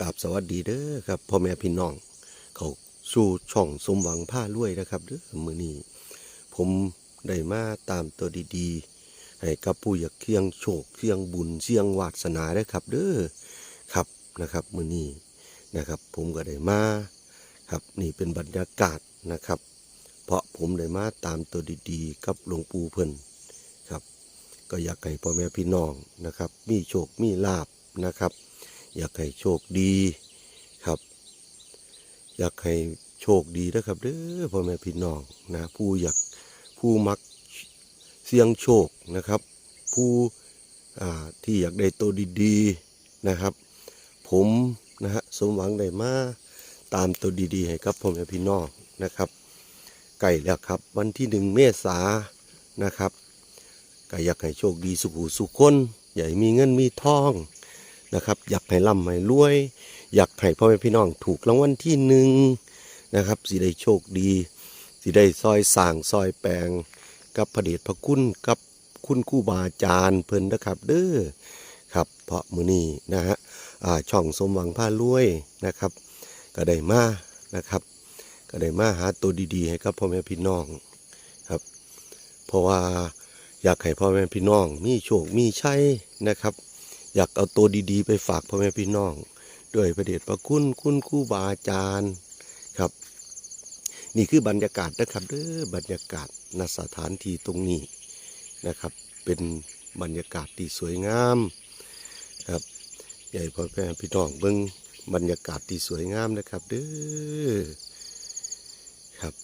กราบสวัสดีเด้อครับพ่อแม่พี่น้อง เขาสู่ช่องสมหวังผ้ารวยนะครับเด้อมือนี้ผมได้มาตามตัวดีๆให้กับผู้อยากเคียงโชคเคียงบุญเคียงวาสนาได้ครับ เด้อครับนะครับมือนี้นะครับ ผมก็ได้มาครับนี่เป็นบรรยากาศนะครับ เพราะผมได้มาตามตัวดีๆ กับหลวงปู่เพิ่นครับ ก็อยากให้พ่อแม่พี่น้องนะครับ มีโชคมีลาบนะครับ อยากให้โชคดีครับ อยากให้โชคดีนะครับเด้อพ่อแม่พี่น้องนะผู้อยากผู้มักเสี่ยงโชคนะครับ ผู้ที่อยากได้ตัวดีๆนะครับ ผมนะฮะสมหวังได้มาตามตัวดีๆให้กับพ่อแม่พี่น้องนะครับใกล้แล้วครับ วันที่หนึ่งเมษานะครับก็อยากให้โชคดีสุขุสุขคน ให้มีเงินมีทอง นะครับ อยากให้ร่ำให้รวย อยากให้พ่อแม่พี่น้องถูกรางวัลที่หนึ่งนะครับสิได้โชคดีสิได้ซอยสางซอยแปลง กับพระเดชพระคุณกับคุณครูบาอาจารย์เพิ่นนะครับเด้อครับเพราะมือนี้นะฮะช่องสมหวังผ้ารวยนะครับ ก็ได้มานะครับ ก็ได้มาหาตัวดีๆ ให้กับพ่อแม่พี่น้องครับ เพราะว่าอยากให้พ่อแม่พี่น้องมีโชคมีชัยนะครับ อยากเอาตัวดีๆ ไปฝากพ่อแม่พี่น้อง ด้วยพระเดชพระคุณคุณครูบาอาจารย์ครับ นี่คือบรรยากาศนะครับเด้อบรรยากาศณสถานที่ตรงนี้นะครับ เป็นบรรยากาศที่สวยงามครับใหญ่พ่อแม่พี่น้องเบิ้งบรรยากาศที่สวยงามนะครับเด้อครับ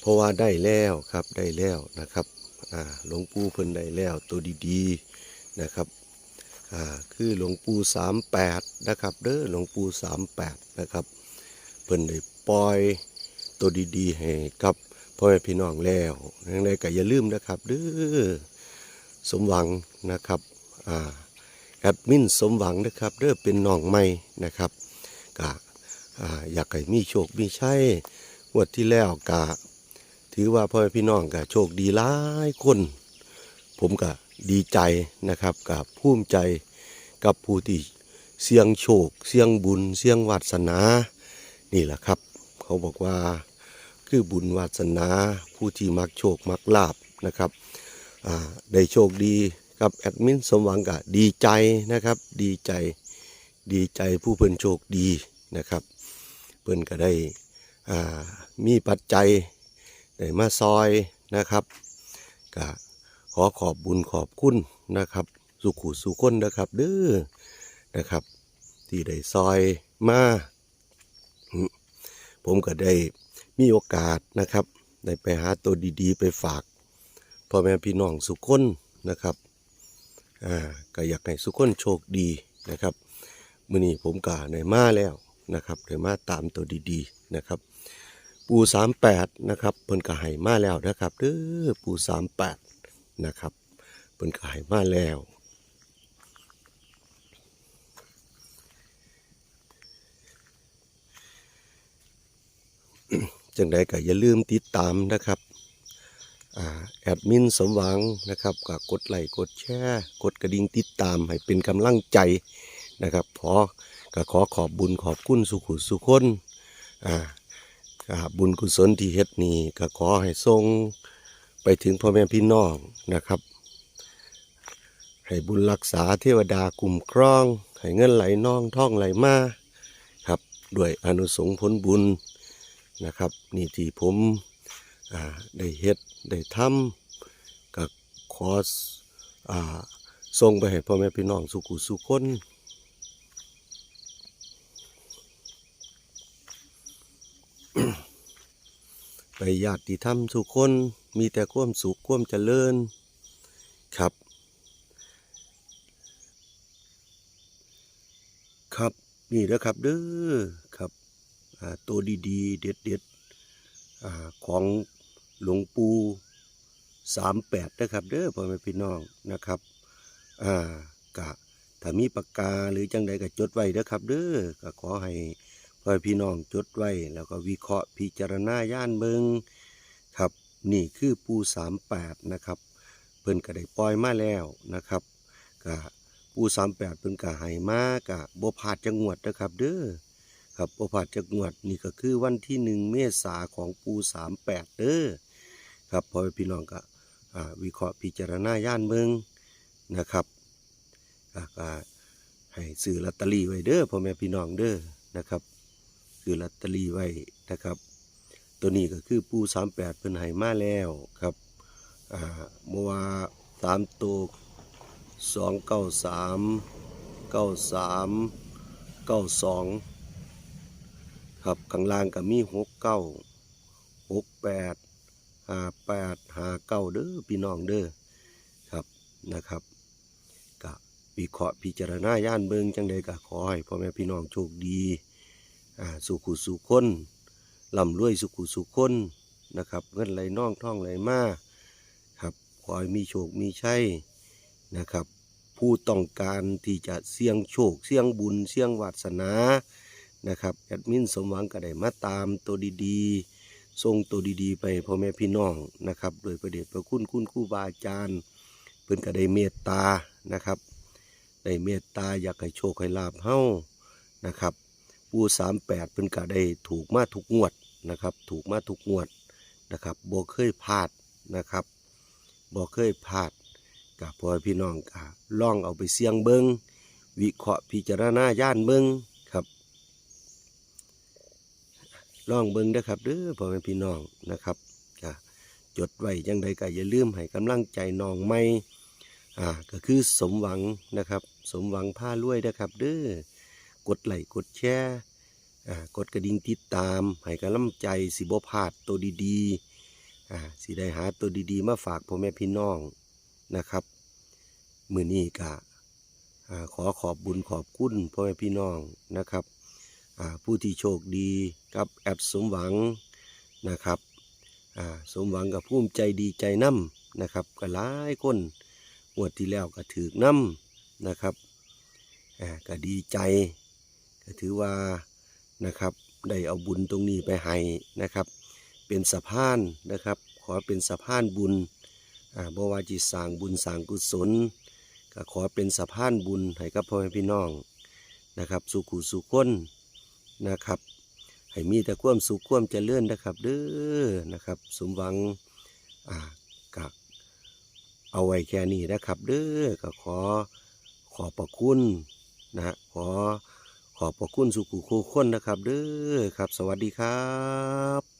เพราะว่าได้แล้วครับได้แล้วนะครับ อ่าหลวงปู่เพิ่นได้แล้วตัวดีๆนะครับอ่าคือหลวงปู่สามแปดนะครับเด้อหลวงปู่สามแปดนะครับเพิ่นได้ปล่อยตัวดีๆให้กับพ่อแม่พี่น้องแล้วยังไงก็อย่าลืมนะครับเด้อสมหวังนะครับอ่าแอดมินสมหวังนะครับเด้อเป็นน้องใหม่นะครับก็อ่าอยากให้มีโชคมีชัยงวดที่แล้วก็ ถือว่าพ่อพี่น้องก็โชคดีหลายคน ผมก็ดีใจนะครับกับภูมิใจกับผู้ที่เสี่ยงโชค เสี่ยงบุญ เสี่ยงวาสนา นี่แหละครับ เขาบอกว่าคือบุญวาสนาผู้ที่มักโชคมักลาบนะครับได้โชคดีกับแอดมินสมหวังก็ดีใจนะครับ ดีใจดีใจผู้เพิ่นโชคดีนะครับ เพิ่นก็ได้มีปัจจัย ได้มาซอยนะครับก็ขอขอบบุญขอบคุณนะครับ สุขุสุคนนะครับเด้อนะครับ ที่ได้ซอยมาผมก็ได้มีโอกาสนะครับ ได้ไปหาตัวดีๆ ไปฝากพ่อแม่พี่น้องสุขคนนะครับอ่าก็อยากให้สุขคนโชคดีนะครับมื้อนี้ผมก็ได้มาแล้วนะครับได้มาตามตัวดีๆนะครับ ปูสามแปดนะครับเพิ่นก็ให้มาแล้วนะครับเด้อปูสามแปดนะครับเพิ่นก็ให้มาแล้วจังใดก็อย่าลืมติดตามนะครับแอดมินสมหวังนะครับก็กดไลค์กดแชร์กดกระดิ่งติดตามให้เป็นกำลังใจนะครับขอก็ขอขอบบุญขอบคุณสุขุสุคนอ่า ครับบุญกุศลที่เฮ็ดนี่ก็ขอให้ทรงไปถึงพ่อแม่พี่น้องนะครับ ให้บุญรักษาเทวดาคุ้มครอง ให้เงินไหลน่องท่องไหลมาครับด้วยอนุสงผลบุญนะครับนี่ที่ผมอ่าได้เฮ็ดได้ทำก็ขออ่าส่งไปให้พ่อแม่พี่น้องสุขุสุขคน ไปญาติธรรมสุคนมีแต่ความสุขความเจริญครับ ครับนี่นะครับเด้อครับตัวดีๆ เด็ดๆอของหลวงปู่สามแปดนะครับเด้อพ่อแม่พี่น้องนะครับอ่ากะถ้ามีปากกาหรือจังใดก็จดไว้นะครับเด้อก็ขอให้ พ่อพี่น้องจดไว้ แล้วก็วิเคราะห์พิจารณาย่านเบิงครับนี่คือปูสามแปดนะครับเพิ่นก็ได้ปล่อยมาแล้วนะครับก็กะปูสามแปดเพิ่นกะให้มากะบ่พลาดจังหวัดนะครับ เด้อครับบ่พลาดจังหวัดนี่ก็คือวันที่หนึ่งเมษาของปูสามแปดเด้อครับพอพี่น้องก็วิเคราะห์พิจารณาย่านเมืองนะครับก็ก็ให้ซื้อลอตเตอรี่ไว้เด้อพ่อแม่พี่น้องเด้อนะครับ ซื้อลอตเตอรี่ไว้นะครับ ตัวนี้ก็คือปูสามแปดเพิ่นให้มาแล้วครับอ่าเมื่อว่าตามตัวสองเก้าสามเก้าสามเก้าสองครับข้างล่างก็มีหกเก้าหกแปดห้าแปดห้าเก้าเด้อพี่น้องเด้อครับนะครับก็วิเคราะห์พิจารณาย่านเบิงจังใดก็ขอให้พ่อแม่พี่น้องโชคดี สุขุสุขคนร่ำรวยสุขุสุขคนนะครับ เงินไหลน่องท่องไหลมาครับขอให้มีโชคมีชัยนะครับ ผู้ต้องการที่จะเสี่ยงโชค เสี่ยงบุญ เสี่ยงวาสนานะครับแอดมินสมหวังก็ได้มาตามตัวดีๆส่งตัวดีๆ ไปพ่อแม่พี่น้องนะครับ โดยประเดชประคุณคุณครูบาอาจารย์เพิ่นก็ได้เมตตานะครับได้เมตตาอยากให้โชคให้ลาบเฮานะครับ ปูสามแปดเพิ่นก็ได้ถูกมาทุกงวดนะครับ ถูกมาทุกงวดนะครับบ่เคยพลาดนะครับบ่เคยพลาดกับพ่อพี่น้องกะลองเอาไปเสี่ยงเบิงวิเคราะห์พิจารณาย่านเบิงครับลองเบิงนะครับเด้อพ่อแม่พี่น้องนะครับกะจดไว้จังใดก็อย่าลืมให้กำลังใจน้องใหม่อ่าก็คือสมหวังนะครับ สมหวังผ้ารวยนะครับเด้อ กดไลค์กดแชร์อ่กดกระดิ่งติดตามให้กำลังใจสิบพลาดตัวดีๆสิได้หาตัวดีๆ มาฝากพ่อแม่พี่น้องนะครับ มือนี้กะขอขอบบุญขอบคุณพ่อแม่พี่น้องนะครับผู้ที่โชคดีกับแอดสมหวังนะครับสมหวังกับภูมิใจดีใจน้ำนะครับก็หลายคนงวดที่แล้วก็ถือน้ำนะครับก็ดีใจ ถือว่านะครับได้เอาบุญตรงนี้ไปให้นะครับ เป็นสะพานนะครับ ขอเป็นสะพานบุญอ่าบ่ว่าจิสร้างบุญสร้างกุศลก็ขอเป็นสะพานบุญให้กับพ่อแม่พี่น้องนะครับ สุขุสุขคนนะครับ ให้มีแต่ความสุขความเจริญนะครับเด้อนะครับ สมหวังอ่ากับเอาไว้แค่นี้นะครับเด้อก็ขอขอบพระคุณนะฮะขอ ขอบพระคุณสุขุโคคนนะครับ เด้อครับ สวัสดีครับ